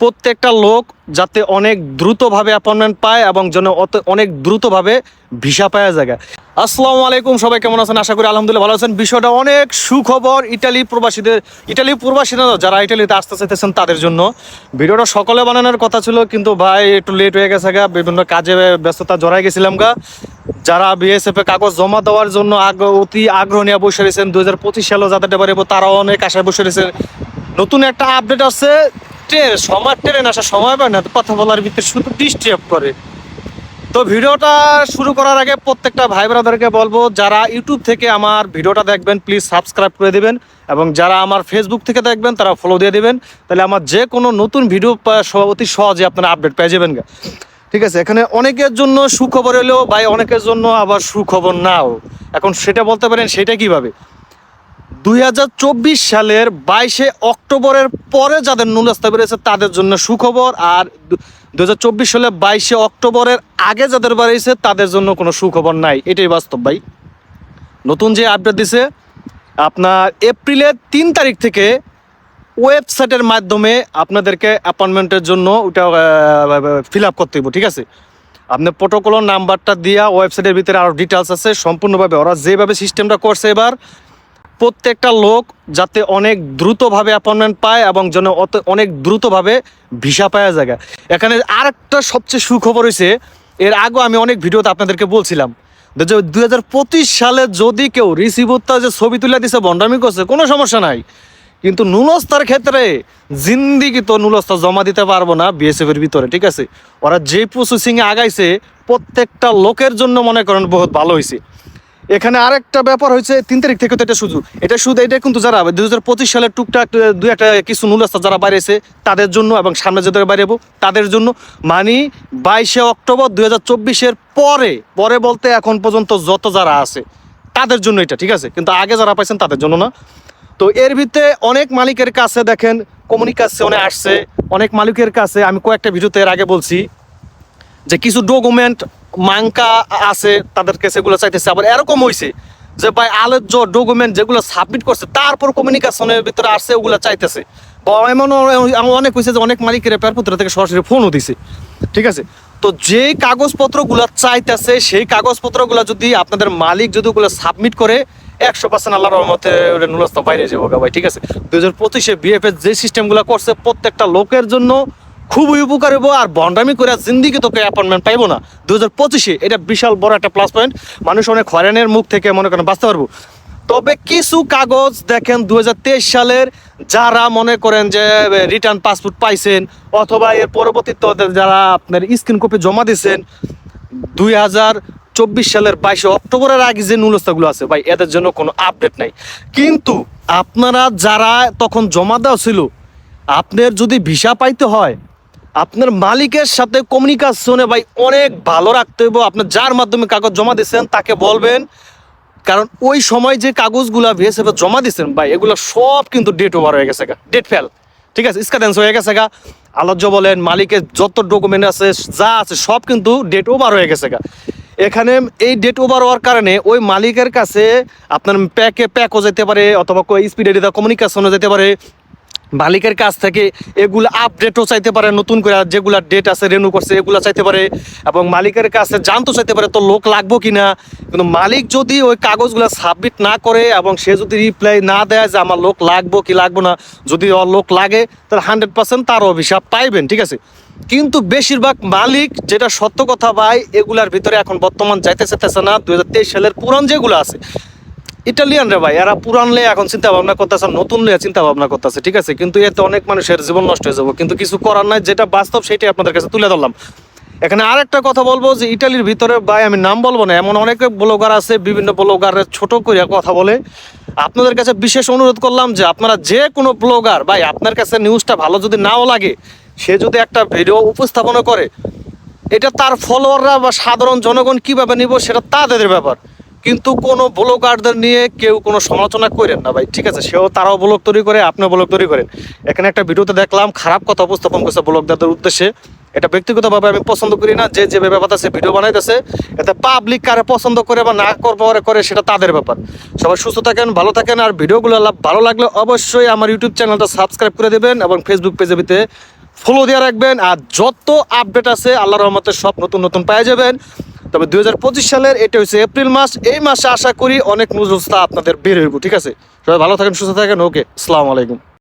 প্রত্যেকটা লোক যাতে অনেক দ্রুতভাবে অ্যাপয়েন্টমেন্ট পায় এবং যেন অত- অনেক দ্রুতভাবে ভিসা পাওয়া যায়। আসসালামু আলাইকুম, সবাই কেমন আছেন? আশা করি আলহামদুলিল্লাহ ভালো আছেন। বিষয়টা অনেক সুখবর ইটালি প্রবাসীদের, ইটালি প্রবাসীরা যারা ইটালিতে আসতে চাইতেছেন তাদের জন্য। ভিডিওটা সকলে বানানোর কথা ছিল, কিন্তু ভাই একটু লেট হয়ে গেছে গা। বিভিন্ন কাজে ব্যস্ততা জড়াই গেছিলাম গা। যারা বিএসএফ কাগজ জমা দেওয়ার জন্য আগ- অতি আগ্রহ নিয়ে বসে রয়েছেন দু হাজার পঁচিশ সালেও যাদের পারব তারাও অনেক আশায় বসে রয়েছে নতুন একটা আপডেট আছে ট্রেন সময় ট্রেন আসার সময় পায় না কথা বলার ভিতরে শুধু ডিস্টার্ব করে। তো ভিডিওটা শুরু করার আগে প্রত্যেকটা ভাই ব্রাদারকে বলব, যারা ইউটিউব থেকে আমার ভিডিওটা দেখবেন প্লিজ সাবস্ক্রাইব করে দেবেন এবং যারা আমার ফেসবুক থেকে দেখবেন, তারা ফলো দিয়ে দেবেন। তাহলে আমার যে কোনো নতুন ভিডিও অতি সহজে আপনারা আপডেট পেয়ে যাবেন। ঠিক আছে, এখানে অনেকের জন্য সুখবর এলেও ভাই, অনেকের জন্য আবার সুখবর নাও। এখন সেটা বলতে পারেন, সেটা কীভাবে? দুই হাজার চব্বিশ সালের বাইশে অক্টোবরের পরে যাদের নুন নুলস্তা বেড়েছে, তাদের জন্য সুখবর। আর দু সালের বাইশে অক্টোবরের আগে যাদের বেরিয়েছে তাদের জন্য কোনো সুখবর নাই। এটাই বাস্তব ভাই। নতুন যে আপডেট দিছে, আপনার এপ্রিলের তিন তারিখ থেকে ওয়েবসাইটের মাধ্যমে আপনাদেরকে অ্যাপয়েন্টমেন্টের জন্য ওটা ফিল আপ করতে হবে ঠিক আছে? আপনার প্রোটোকলের নাম্বারটা দিয়া ওয়েবসাইটের ভিতরে আরও ডিটেলস আছে, সম্পূর্ণভাবে ওরা যেভাবে সিস্টেমটা করছে এবার প্রত্যেকটা লোক যাতে অনেক দ্রুতভাবে অ্যাপয়েন্টমেন্ট পায় এবং যেন অত- অনেক দ্রুতভাবে ভিসা পাওয়া যায়। এখানে আরেকটা সবচেয়ে সুখবর হয়েছে এর আগেও আমি অনেক ভিডিওতে আপনাদেরকে বলছিলাম দুই হাজার পঁচিশ সালে যদি কেউ রিসিভুত্তা যে ছবি তুলে দিছে বন্ডামি করছে, কোনো সমস্যা নাই। কিন্তু নুলস্তার ক্ষেত্রে জিন্দিগি তো নুলস্তা জমা দিতে পারব না বিএসএফ এর ভিতরে, ঠিক আছে? ওরা যে প্রসেসিং এ আগাইছে, প্রত্যেকটা লোকের জন্য মনে করেন বহুত ভালো হয়েছে এখানে আরেকটা ব্যাপার হয়েছে, তিন তারিখ থেকে তো এটা শুধু। এটা শুধু এটা কিন্তু যারা, দুই হাজার পঁচিশ সালের টুকটাক, দুই একটা কিছু নুলস্তা যারা বাইরেছে, তাদের জন্য এবং সামনে যাদের বাইরেবো, তাদের জন্য মানি বাইশে অক্টোবর দুই হাজার চব্বিশের পরে পরে বলতে এখন পর্যন্ত যত যারা আছে, তাদের জন্য এটা, ঠিক আছে? কিন্তু আগে যারা পাইছেন তাদের জন্য না। তো এর ভিতরে অনেক মালিকের কাছে দেখেন কমিউনিকেশনে আসছে, অনেক মালিকের কাছে, আমি কয়েকটা ভিডিওতে এর আগে বলছি যে কিছু ডকুমেন্ট মাঙ্কা আছে, তাদেরকে সেগুলো চাইতেছে। আবার এরকম হয়েছে যে ভাই আলোচ্য ডকুমেন্ট যেগুলো সাবমিট করছে, তারপর কমিউনিকেশনের ভিতরে আসছে, ওগুলো চাইতেছে। বা এমন অনেক হয়েছে যে অনেক মালিকের পেয়ারপুত্র থেকে সরাসরি ফোনও দিছে। ঠিক আছে? তো যেই কাগজপত্রগুলো চাইতেছে, সেই কাগজপত্রগুলো যদি আপনাদের মালিক যদি ওগুলো সাবমিট করে, একশো পার্সেন্ট আল্লাহর রহমতে নুরস্ত বাইরে যাব ভাই, ঠিক আছে? দু হাজার পঁচিশে বিএফএস যে সিস্টেমগুলো করছে, প্রত্যেকটা লোকের জন্য খুবই উপকার হব আর বন্ডামি করে জিন্দিগি তোকে অ্যাপয়েন্টমেন্ট পাইবো না। দু হাজার পঁচিশে এটা বিশাল বড় একটা প্লাস পয়েন্ট মানুষ অনেক হয়রানের মুখ থেকে মনে করেন বাঁচতে পারব। তবে কিছু কাগজ দেখেন দু হাজার তেইশ সালের যারা মনে করেন যে রিটার্ন পাসপোর্ট পাইছেন, অথবা এর পরবর্তীতে যারা আপনার স্ক্রিন কপি জমা দিয়েছেন দুই হাজার চব্বিশ সালের বাইশে অক্টোবরের আগে যে নুলস্তাগুলো আছে, ভাই, এদের জন্য কোনো আপডেট নাই। কিন্তু আপনারা যারা তখন জমা দেওয়া ছিল, আপনার যদি ভিসা পাইতে হয় আপনার মালিকের সাথে কমিউনিকেশনে ভাই অনেক ভালো রাখতে হবে আপনার যার মাধ্যমে কাগজ জমা দিচ্ছেন তাকে বলবেন। কারণ ওই সময় যে কাগজগুলা ভিএসএফ জমা দিয়েছেন, ভাই, এগুলো সব কিন্তু ডেট ওভার হয়ে গেছে ডেট ফেল ঠিক আছে? স্কাডেন্স হয়ে গেছে গা। আলোচ্য বলেন, মালিকের যত ডকুমেন্ট আছে, যা আছে, সব কিন্তু ডেট ওভার হয়ে গেছে গা। এখানে এই ডেট ওভার হওয়ার কারণে ওই মালিকের কাছে আপনার প্যাকে প্যাকও যেতে পারে, অথবা স্পিডে কমিউনিকেশনও যেতে পারে। মালিকের কাছ থেকে এগুলো আপডেটও চাইতে পারে, নতুন করে যেগুলা ডেট আছে রেনু করছে, এগুলো চাইতে পারে এবং মালিকের কাছে জানতে চাইতে পারে তো লোক লাগবো কিনা। কিন্তু মালিক যদি ওই কাগজগুলো সাবমিট না করে এবং সে যদি রিপ্লাই না দেয় যে আমার লোক লাগবো কি লাগবো না, যদি ওর লোক লাগে, তাহলে হান্ড্রেড পার্সেন্ট তার অভিশাপ পাইবেন, ঠিক আছে? কিন্তু বেশিরভাগ মালিক যেটা সত্য কথা ভাই, এগুলার ভিতরে এখন বর্তমান যাইতে চাইতেছে না। দুই হাজার তেইশ সালের পুরান যেগুলো আছে ইটালিয়ান রে ভাই, এরা পুরানলে এখন চিন্তা ভাবনা করতেছে নতুন লিয়ে চিন্তা ভাবনা করতেছে, ঠিক আছে? কিন্তু এতে অনেক মানুষের জীবন নষ্ট হয়ে যাব। কিন্তু কিছু করার নাই, যেটা বাস্তব সেটাই আপনাদের কাছে তুলে ধরলাম। এখানে আরেকটা কথা বলব যে, ইটালির ভিতরে, ভাই, আমি নাম বলব না, এমন অনেক ব্লগার আছে, বিভিন্ন ব্লগারের ছোট করে কথা বলে। আপনাদের কাছে বিশেষ অনুরোধ করলাম যে, আপনারা যে কোনো ব্লগার, ভাই, আপনার কাছে নিউজটা ভালো যদি নাও লাগে, সে যদি একটা ভিডিও উপস্থাপনা করে, এটা তার ফলোয়াররা বা সাধারণ জনগণ কীভাবে নিব, সেটা তাদের ব্যাপার। কিন্তু কোনো ব্লগারদের নিয়ে কেউ কোনো সমালোচনা করেন না ভাই, ঠিক আছে? সেও তারাও ব্লগ তৈরি করে, আপনিও ব্লগ তৈরি করেন। এখানে একটা ভিডিওতে দেখলাম, খারাপ কথা উপস্থাপন করছে ব্লগদারদের উদ্দেশ্যে। এটা ব্যক্তিগতভাবে আমি পছন্দ করি না, যে যে ব্যাপার আছে ভিডিও বানাইতেছে, এতে পাবলিক কারে পছন্দ করে বা না করবে করে, সেটা তাদের ব্যাপার। সবাই সুস্থ থাকেন, ভালো থাকেন, আর ভিডিওগুলো ভালো লাগলে অবশ্যই আমার ইউটিউব চ্যানেলটা সাবস্ক্রাইব করে দেবেন এবং ফেসবুক পেজে ফলো দিয়ে রাখবেন। আর যত আপডেট আছে আল্লাহ রহমতের সব নতুন নতুন পেয়ে যাবেন। তবে দুই হাজার পঁচিশ সালের, এটা হচ্ছে এপ্রিল মাস, এই মাসে আশা করি অনেক নুজুস্তা আপনাদের বের হইব, ঠিক আছে? সবাই ভালো থাকেন, সুস্থ থাকেন, ওকে, আসসালামু আলাইকুম।